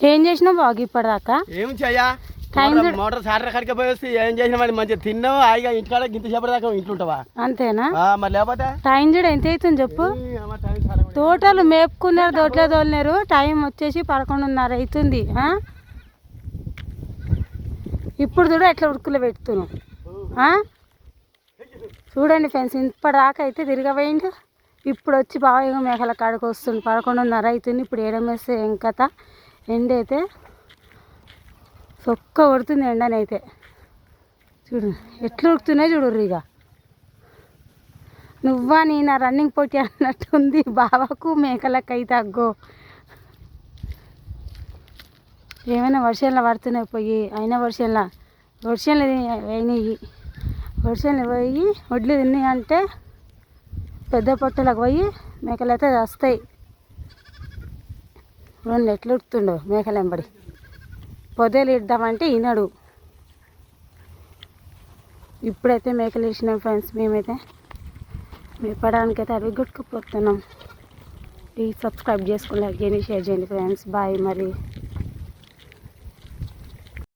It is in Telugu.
ఏం చేసినావు బాగు ఇప్పటిదాకా? ఏం చెయ్యా టైం మోటార్- సాటర్ కడికి పోయి వస్తే ఏం చేసినా మరి? మంచిగా తిన్నావు? హాయిగా ఇంటికాడ గింత సేపటి దాకా ఇంట్లో ఉంటావా? అంతేనా? మరి లేకపోతే? టైం చూడు ఎంత అవుతుంది చెప్పు. తోటలు మేపుకున్నారు తోటలో తోలినారు. టైం వచ్చేసి పదకొండున్నర అవుతుంది? ఇప్పుడు చూడు ఎట్లా ఉడుకులు పెడుతున్నావు? చూడండి ఫ్రెండ్స్ ఇప్పటిదాకా అయితే తిరగబోయిండు. ఇప్పుడు వచ్చి బాగా మేకల కాడికి వస్తుంది. పదకొండున్నర అవుతుంది ఇప్పుడు ఏడమేస్తే ఏం కథ? ఎండ అయితే సొక్క కొడుతుంది ఎండనైతే. చూడు ఎట్లా ఉడుతున్నాయి చూడు ఇక నువ్వా నీ నా రన్నింగ్ పోటీ అన్నట్టుంది బావకు మేకలకైతే అగ్గో. ఏమైనా వర్షంలో పడుతున్నాయి పోయి? అయినా వర్షంలో? వర్షంలో అయినాయి. వర్షంలో పోయి వడ్లు తిన్నాయి అంటే పెద్ద పొట్టలకు పోయి మేకలు అయితే వస్తాయి రెండు ఎట్లు ఉడుతుండు మేకలు వెంబడి పొదలు ఇద్దామంటే ఈనాడు ఇప్పుడైతే మేకలు ఇచ్చినాం ఫ్రెండ్స్ మేమైతే. మేపడానికి అయితే అవి గుట్టుకుపోతున్నాం. ప్లీజ్ సబ్స్క్రైబ్ చేసుకుని లైక్ చేయండి షేర్ చేయండి ఫ్రెండ్స్. బాయ్ మరి.